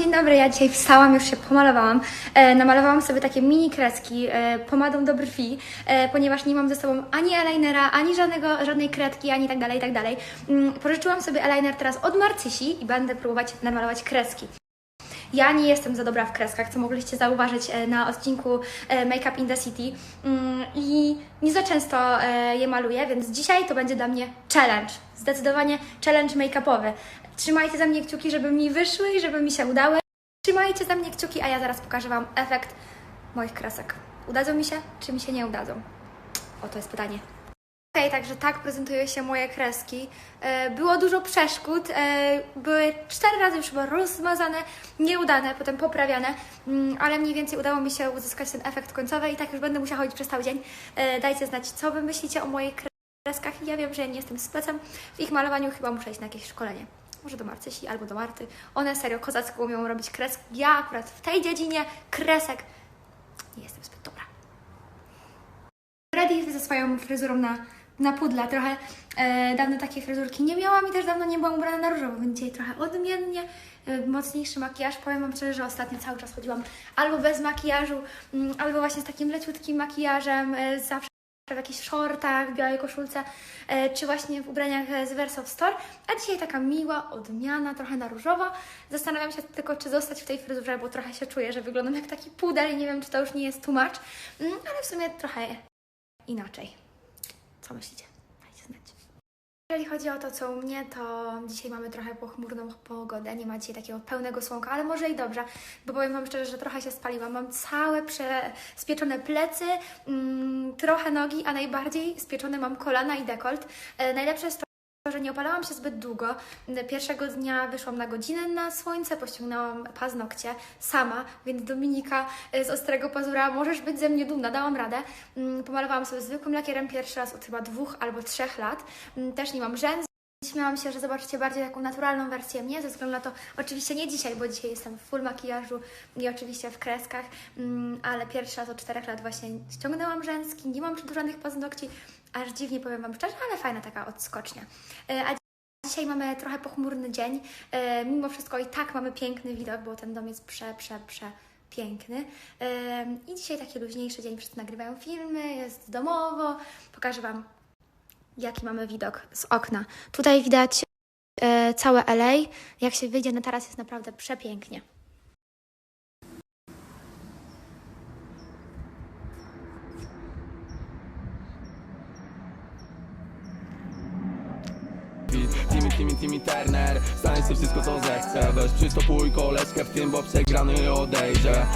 dzień dobry. Ja dzisiaj wstałam, już się pomalowałam. E, namalowałam sobie takie mini kredki e, pomadą do brwi, e, ponieważ nie mam ze sobą ani eyelinera, ani żadnego, żadnej kredki, ani tak dalej, tak dalej. Mm, pożyczyłam sobie eyeliner teraz od Marcysi i będę próbować namalować kreski. Ja nie jestem za dobra w kreskach, co mogliście zauważyć e, na odcinku e, Make Up in the City Mm, i nie za często e, je maluję, więc dzisiaj to będzie dla mnie challenge. Zdecydowanie challenge make-upowy. Trzymajcie za mnie kciuki, żeby mi wyszły i żeby mi się udały. Trzymajcie za mnie kciuki, a ja zaraz pokażę Wam efekt moich kresek. Udadzą mi się, czy mi się nie udadzą? O, to jest pytanie. Okej, także tak prezentują się moje kreski. E, Było dużo przeszkód, e, były cztery razy już chyba rozmazane, nieudane, potem poprawiane, mm, ale mniej więcej udało mi się uzyskać ten efekt końcowy i tak już będę musiała chodzić przez cały dzień. E, Dajcie znać, co Wy myślicie o moich kreskach. Ja wiem, że ja nie jestem specem w ich malowaniu, chyba muszę iść na jakieś szkolenie. Może do Marcysi albo do Marty. One serio kozacko umieją robić kreski. Ja akurat w tej dziedzinie kresek nie jestem dobra. Ready ze swoją fryzurą na, na pudla. Trochę e, dawno takiej fryzurki nie miałam i też dawno nie byłam ubrana na różowo, więc dzisiaj trochę odmiennie, e, mocniejszy makijaż. Powiem Wam szczerze, że ostatnio cały czas chodziłam albo bez makijażu, mm, albo właśnie z takim leciutkim makijażem, e, zawsze w jakichś shortach, w białej koszulce, e, czy właśnie w ubraniach z Verso Store, a dzisiaj taka miła odmiana, trochę na różowo. Zastanawiam się tylko, czy zostać w tej fryzurze, bo trochę się czuję, że wyglądam jak taki pudel i nie wiem, czy to już nie jest tłumacz, mm, ale w sumie trochę inaczej. Co myślicie? Dajcie znać. Jeżeli chodzi o to, co u mnie, to dzisiaj mamy trochę pochmurną pogodę. Nie ma dzisiaj takiego pełnego słonka, ale może i dobrze, bo powiem Wam szczerze, że trochę się spaliłam. Mam całe spieczone plecy, mm, trochę nogi, a najbardziej spieczone mam kolana i dekolt. E, najlepsze jest to, że nie opalałam się zbyt długo. Pierwszego dnia wyszłam na godzinę na słońce, pościągnęłam paznokcie sama, więc Dominika e, z Ostrego Pazura, możesz być ze mnie dumna, dałam radę. Mm, Pomalowałam sobie zwykłym lakierem pierwszy raz od chyba dwóch albo trzech lat. Mm, Też nie mam rzęs. Śmiałam się, że zobaczycie bardziej taką naturalną wersję mnie, ze względu na to, oczywiście nie dzisiaj, bo dzisiaj jestem w full makijażu i oczywiście w kreskach, mm, ale pierwszy raz od czterech lat właśnie ściągnęłam rzęski, nie mam przedłużanych paznokci, aż dziwnie powiem Wam szczerze, ale fajna taka odskocznia. E, A Dzisiaj mamy trochę pochmurny dzień. E, mimo wszystko i tak mamy piękny widok, bo ten dom jest prze, prze, prze piękny. E, I dzisiaj taki luźniejszy dzień, wszyscy nagrywają filmy, jest domowo. Pokażę Wam, jaki mamy widok z okna. Tutaj widać e, całe LA. Jak się wyjdzie na taras, jest naprawdę przepięknie. Timmy, Timmy, Turner Stanie sobie wszystko co zechce Weź przystopuj koleżkę w tym, bo przegrany odejdzie